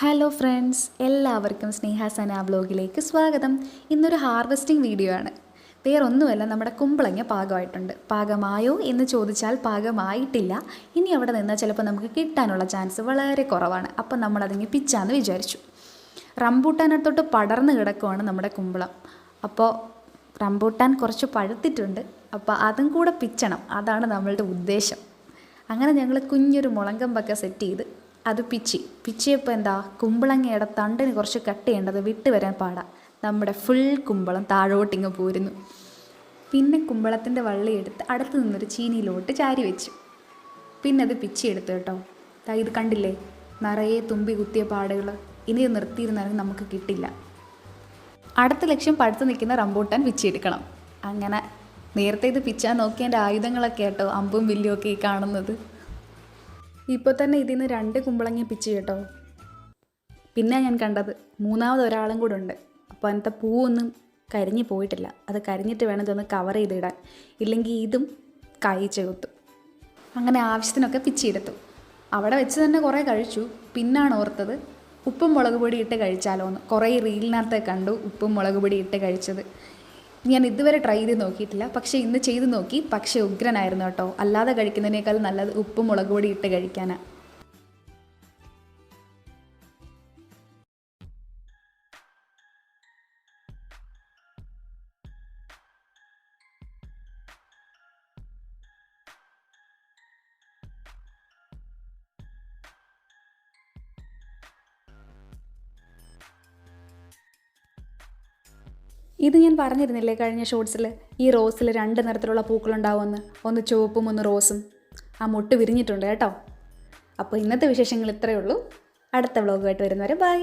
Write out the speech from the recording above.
Hello friends എല്ലാവർക്കും സ്നേഹാസന ബ്ലോഗിലേക്ക് സ്വാഗതം. ഇന്നൊരു ഹാർവെസ്റ്റിംഗ് വീഡിയോ ആണ്. വേറൊന്നുമല്ല നമ്മുടെ കുമ്പളങ്ങ പാകമായിട്ടുണ്ട്. പാകമായോ എന്ന് ചോദിച്ചാൽ പാകമായിട്ടില്ല. ഇനി അവിടെ നിന്നാൽ ചിലപ്പോൾ നമുക്ക് കിട്ടാനുള്ള ചാൻസ് വളരെ കുറവാണ്. അപ്പം നമ്മളതിങ്ങ് പിച്ചാന്ന് വിചാരിച്ചു. റംബൂട്ടാനത്തോട്ട് പടർന്ന് കിടക്കുവാണ് നമ്മുടെ കുമ്പളം. അപ്പോൾ റംബൂട്ടാൻ കുറച്ച് പഴുത്തിട്ടുണ്ട്. അപ്പോൾ അതും കൂടെ പിച്ചണം. അതാണ് നമ്മളുടെ ഉദ്ദേശം. അങ്ങനെ ഞങ്ങൾ കുഞ്ഞൊരു മുളങ്കമ്പൊക്കെ സെറ്റ് ചെയ്ത് അത് പിച്ചി. പിച്ചിയപ്പോൾ എന്താ? കുമ്പളങ്ങയുടെ തണ്ടിന് കുറച്ച് കട്ട് ചെയ്യേണ്ടത് വിട്ട് വരാൻ പാടാ. നമ്മുടെ ഫുൾ കുമ്പളം താഴോട്ടിങ്ങ് പോരുന്നു. പിന്നെ കുമ്പളത്തിന്റെ വള്ളി എടുത്ത് അടുത്ത് നിന്നൊരു ചീനിയിലോട്ട് ചാരി വെച്ചു. പിന്നെ അത് പിച്ചി എടുത്തു കേട്ടോ. ഇത് കണ്ടില്ലേ? നിറയെ തുമ്പി കുത്തിയ പാടുകൾ ഇനി നിർത്തിയിരുന്നാലും നമുക്ക് കിട്ടില്ല. അടുത്ത ലക്ഷ്യം പഴുത്ത് നിൽക്കുന്ന റംബൂട്ടാൻ പിച്ചിയെടുക്കണം അങ്ങനെ നേരത്തെ ഇത് പിച്ചാൻ നോക്കിയതിന്റെ ആയുധങ്ങളൊക്കെ കേട്ടോ അമ്പും വില്ലും ഒക്കെ ഈ കാണുന്നത്. ഇപ്പോൾ തന്നെ ഇതിൽ നിന്ന് രണ്ട് കുമ്പളങ്ങി പിച്ച് കേട്ടോ. പിന്നെ ഞാൻ കണ്ടത് മൂന്നാമത് ഒരാളും കൂടെ ഉണ്ട്. അപ്പോൾ അതിനകത്തെ പൂവൊന്നും കരിഞ്ഞു പോയിട്ടില്ല. അത് കരിഞ്ഞിട്ട് വേണം ഇതൊന്ന് കവർ ചെയ്തിടാൻ. ഇല്ലെങ്കിൽ ഇതും കായി കുത്തും അങ്ങനെ ആവശ്യത്തിനൊക്കെ പിച്ചിയെടുത്തു അവിടെ വെച്ച് തന്നെ കുറേ കഴിച്ചു. പിന്നാണ് ഓർത്തത് ഉപ്പും മുളക് പൊടി ഇട്ട് കഴിച്ചാലോ എന്ന് കുറേ റീലിനകത്ത് കണ്ടു ഉപ്പും മുളക് പൊടി ഇട്ട് കഴിച്ചത്. ഞാൻ ഇതുവരെ ട്രൈ ചെയ്ത് നോക്കിയിട്ടില്ല. പക്ഷേ ഇന്ന് ചെയ്ത് നോക്കി. പക്ഷേ ഉഗ്രനായിരുന്നു കേട്ടോ. അല്ലാതെ കഴിക്കുന്നതിനേക്കാൾ നല്ലത് ഉപ്പും മുളക് പൊടി ഇട്ട് കഴിക്കാനാണ് ഇത് ഞാൻ പറഞ്ഞിരുന്നില്ലേ കഴിഞ്ഞ ഷോർട്സിൽ ഈ റോസിൽ രണ്ട് നിറത്തിലുള്ള പൂക്കളുണ്ടാവുമെന്ന്. ഒന്ന് ചുവപ്പും ഒന്ന് റോസും ആ മുട്ട് വിരിഞ്ഞിട്ടുണ്ട് കേട്ടോ. അപ്പോൾ ഇന്നത്തെ വിശേഷങ്ങൾ ഇത്രയേ ഉള്ളൂ. അടുത്ത വ്ളോഗുമായിട്ട് വരുന്നവരെ ബൈ